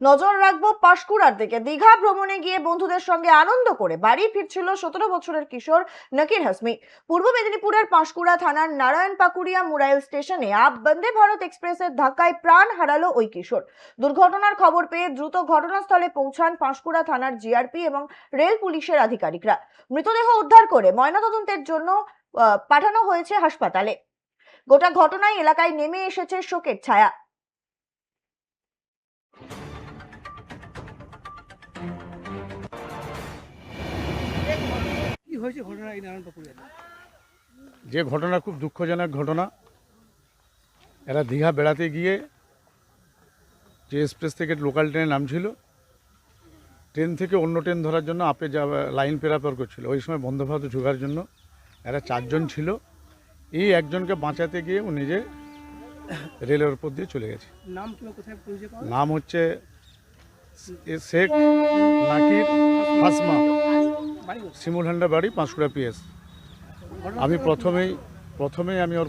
নজর রাখব পাশকুড়ার দিকে। দীঘা ভ্রমণে গিয়ে বন্ধুদের সঙ্গে আনন্দ করে বাড়ি ফিরছিল সতেরো বছরের কিশোর নকির হাসমি। পূর্ব মেদিনীপুরের পাশকুড়া থানার নারায়ণ পাকুড়িয়া মুরাইল স্টেশনে আপ বন্দে ভারত এক্সপ্রেসের ধাক্কায় প্রাণ হারালো ওই কিশোর। দুর্ঘটনার খবর পেয়ে দ্রুত ঘটনাস্থলে পৌঁছান পাঁশকুড়া থানার জিআরপি এবং রেল পুলিশের আধিকারিকরা। মৃতদেহ উদ্ধার করে ময়নাতদন্তের জন্য পাঠানো হয়েছে হাসপাতালে। গোটা ঘটনায় এলাকায় নেমে এসেছে শোকের ছায়া। কি হয়েছে ঘটনা এই নারায়ণপুরে যে ঘটনা খুব দুঃখজনক ঘটনা এরা দীঘা বেড়াতে গিয়ে যে এক্সপ্রেস থেকে লোকাল ট্রেনে নামছিল ট্রেন থেকে অন্য ট্রেন ধরার জন্য আপে যা লাইন পেরাপার করছিল ওই সময় বন্ধ ভারত ঢোকার জন্য এরা চারজন ছিল। এই একজনকে বাঁচাতে গিয়ে ও নিজে রেলের উপর দিয়ে চলে গেছে। নাম হচ্ছে শেখ নাকির হাসমা শিমুল হান্ডা শিমুলহান্ডা বাড়ি পাঁশকুড়া পিএস। আমি প্রথমেই প্রথমেই আমি ওর